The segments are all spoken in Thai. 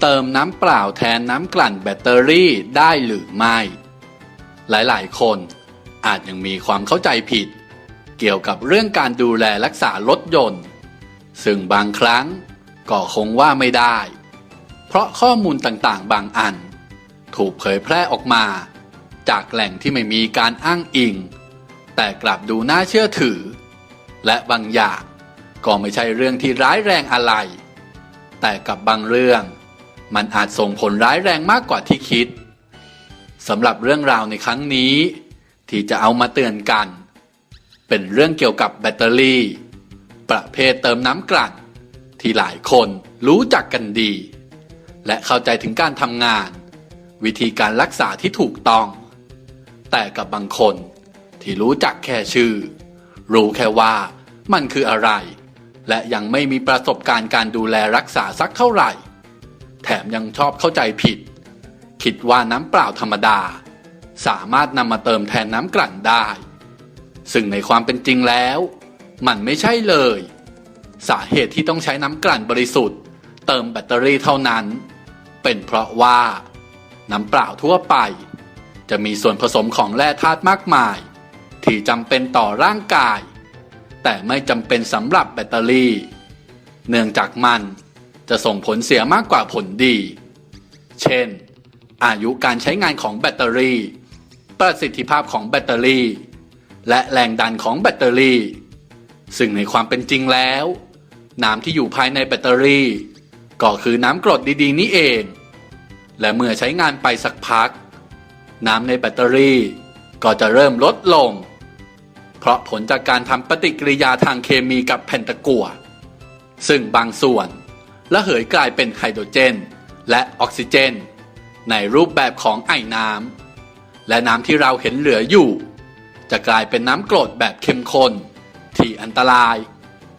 เติมน้ำเปล่าแทนน้ำกลั่นแบตเตอรี่ได้หรือไม่ หลายๆ คนอาจยังมีความเข้าใจผิด เกี่ยวกับเรื่องการดูแลรักษารถยนต์ ซึ่งบางครั้งก็คงว่าไม่ได้ เพราะข้อมูลต่างๆ บางอัน ถูกเผยแพร่ออกมา จากแหล่งที่ไม่มีการอ้างอิง แต่กลับดูน่าเชื่อถือ และบางอย่างก็ไม่ใช่เรื่องที่ร้ายแรงอะไร แต่กับบางเรื่อง มันอาจส่งผลร้ายแรงมากกว่าที่คิดสำหรับเรื่องราวในครั้งนี้ ที่จะเอามาเตือนกัน เป็นเรื่องเกี่ยวกับแบตเตอรี่ ประเภทเติมน้ำกลั่น ที่หลายคนรู้จักกันดี และเข้าใจถึงการทำงาน วิธีการรักษาที่ถูกต้อง แต่กับบางคนที่รู้จักแค่ชื่อ รู้แค่ว่ามันคืออะไร และยังไม่มีประสบการณ์การดูแลรักษาสักเท่าไหร่ แถมยังชอบเข้าใจผิด คิดว่าน้ำเปล่าธรรมดา สามารถนำมาเติมแทนน้ำกลั่นได้ ซึ่งในความเป็นจริงแล้ว มันไม่ใช่เลย สาเหตุที่ต้องใช้น้ำกลั่นบริสุทธิ์ เติมแบตเตอรี่เท่านั้น เป็นเพราะว่า น้ำเปล่าทั่วไป จะมีส่วนผสมของแร่ธาตุมากมาย ที่จำเป็นต่อร่างกาย แต่ไม่จำเป็นสำหรับแบตเตอรี่ เนื่องจากมัน จะส่งผลเสียมากกว่าผลดี เช่น อายุการใช้งานของแบตเตอรี่ ประสิทธิภาพของแบตเตอรี่ และแรงดันของแบตเตอรี่ ซึ่งในความเป็นจริงแล้ว น้ำที่อยู่ภายในแบตเตอรี่ ก็คือน้ำกรดดีๆ นี่เอง และเมื่อใช้งานไปสักพัก น้ำในแบตเตอรี่ก็จะเริ่มลดลง เพราะผลจากการทำปฏิกิริยาทางเคมีกับแผ่นตะกั่วซึ่งบางส่วน ระเหยกลายเป็นไฮโดรเจน และออกซิเจน ในรูปแบบของไอน้ำและน้ำที่เราเห็นเหลืออยู่ จะกลายเป็นน้ำกรดแบบเข้มข้นที่อันตราย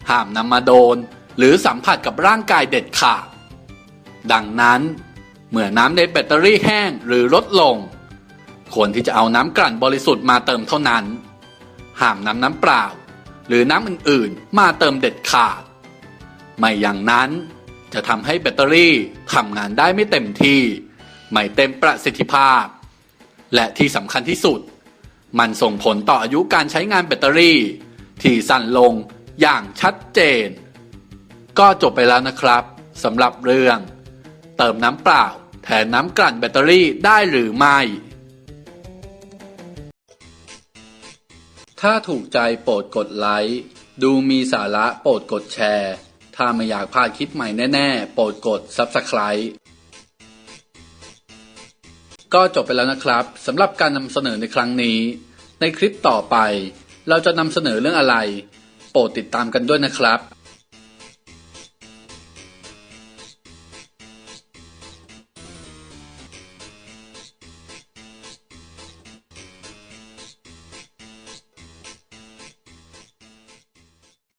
ห้ามนำมาโดน หรือสัมผัสกับร่างกายเด็ดขาดดังนั้น เมื่อน้ำในแบตเตอรี่แห้งหรือลดลง ควรที่จะเอาน้ำกลั่นบริสุทธิ์มาเติมเท่านั้น ห้ามนำน้ำเปล่า หรือน้ำอื่นๆ มาเติมเด็ดขาด ไม่อย่างนั้น จะทำให้แบตเตอรี่ทำงานได้ไม่เต็มที่ ไม่เต็มประสิทธิภาพ และที่สำคัญที่สุด มันส่งผลต่ออายุการใช้งานแบตเตอรี่ ที่สั้นลงอย่างชัดเจน ก็จบไปแล้วนะครับสำหรับเรื่อง เติมน้ำเปล่าแทนน้ำกลั่นแบตเตอรี่ได้หรือไม่ ถ้าถูกใจโปรดกดไลค์ ดูมีสาระโปรดกดแชร์ ถ้าไม่อยากพลาดคลิปใหม่แน่ ๆ โปรดกด Subscribe ก็จบไปแล้วนะครับสำหรับการนำเสนอในครั้งนี้ ในคลิปต่อไป เราจะนำเสนอเรื่องอะไร โปรดติดตามกันด้วยนะครับ